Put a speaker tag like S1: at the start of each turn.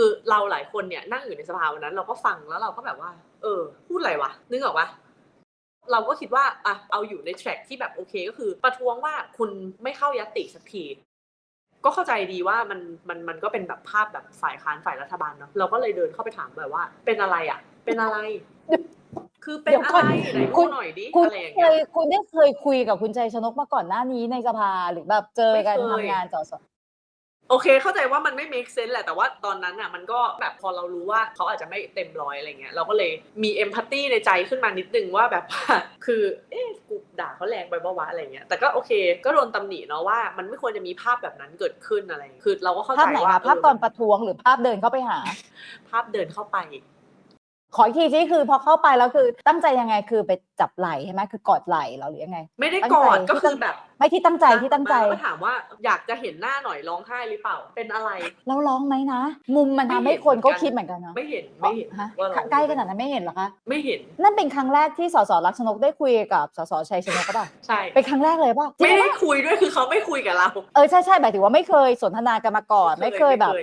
S1: คือเราหลายคนเนี่ยนั่งอยู่ในสภาวันนั้น เราก็ฟังแล้วเราก็แบบว่า เออ พูดอะไรวะนึกออกปะเราก็คิดว่าอะเอาอยู่ในแทร็กที่แบบโอเคก็คือ ประท้วงว่าคุณไม่เข้ายติสักทีก็เข้าใจดีว่ามันมันมันก็เป็นแบบภาพแบบฝ่ายค้านฝ่ายรัฐบาลเนาะเราก็เลยเดินเข้าไปถามแบบว่า เป็นอะไรอะ เป็นอะไร คือเป็น
S2: เดี๋ยว
S1: อะ
S2: ก่อน
S1: ไรไหน
S2: คุ
S1: พู
S2: ณ
S1: ดหน่อยดิ
S2: คุณ
S1: อะไรอย่าง
S2: เค
S1: เงี้ย
S2: ยคุณได้เคยคุยกับคุณชัยชนกมาก่อนหน้านี้ในสภาหรือแบบเจอกัน
S1: ไม่เคย
S2: ทำงานจอส
S1: โอเค เข้าใจว่ามันไม่ make sense แหละ แต่ว่าตอนนั้นอะมันก็แบบพอเรารู้ว่าเขาอาจจะไม่เต็มร้อยอะไรเงี้ย เราก็เลยมีเอมพัตตีในใจขึ้นมานิดนึงว่าแบบว่าคือ เอ๊ะกูด่าเขาแรงไปปะวะอะไรเงี้ย แต่ก็โอเค ก็โดนตำหนิเนาะว่ามันไม่ควรจะมีภาพแบบนั้นเกิดขึ้นอะไร คือเราก็เข้า
S2: ภาพ
S1: ใจ
S2: ไหน
S1: ว่า
S2: คะภาพ
S1: เต
S2: อนประท้วงหรือภาพเดินเข้าไปหา
S1: ภาพเดินเข้าไป
S2: ขออีกทีที่คือพอเข้าไปแล้วคือตั้งใจยังไงคือไปจับไหล่ใช่ไหมคือกอดไหล่เราหรือยังไง
S1: ไม่ได้
S2: ตั้ง
S1: กอด
S2: ใจ
S1: ก็คือแบบ
S2: ไม่ที่ตั้งใจที่ตั้งใจ
S1: มาแล้วก็ถามว่าอยากจะเห็นหน้าหน่อยร้องไห้หรือเปล่า เป็นอะไร
S2: เราร้องไหมนะ มุมมัน
S1: ไม่
S2: ทำให้
S1: เห็น
S2: คนก็
S1: เหมือนกัน
S2: คิดเหมือนกันเนาะ
S1: ไม่เห็นไม่เห็น
S2: ฮะ
S1: ว่าเรา
S2: ใกล้ขนาดนั้นไม่เห็นเหรอคะ
S1: ไม่เห็น
S2: นั่นเป็นครั้งแรกที่สสรักชนกได้คุยกับสสชัยชนกก็ป่ะ
S1: ใช่
S2: เป็นครั้งแรกเลยป่ะจริ
S1: ไม่
S2: ง
S1: ได้
S2: ปะ
S1: คุยด้วยคือเขาไม่คุยกับเรา
S2: เออใช่ใช่หมายถึงว่าไม่เคยสนทนากันมาก่อนไม่เคยแบบ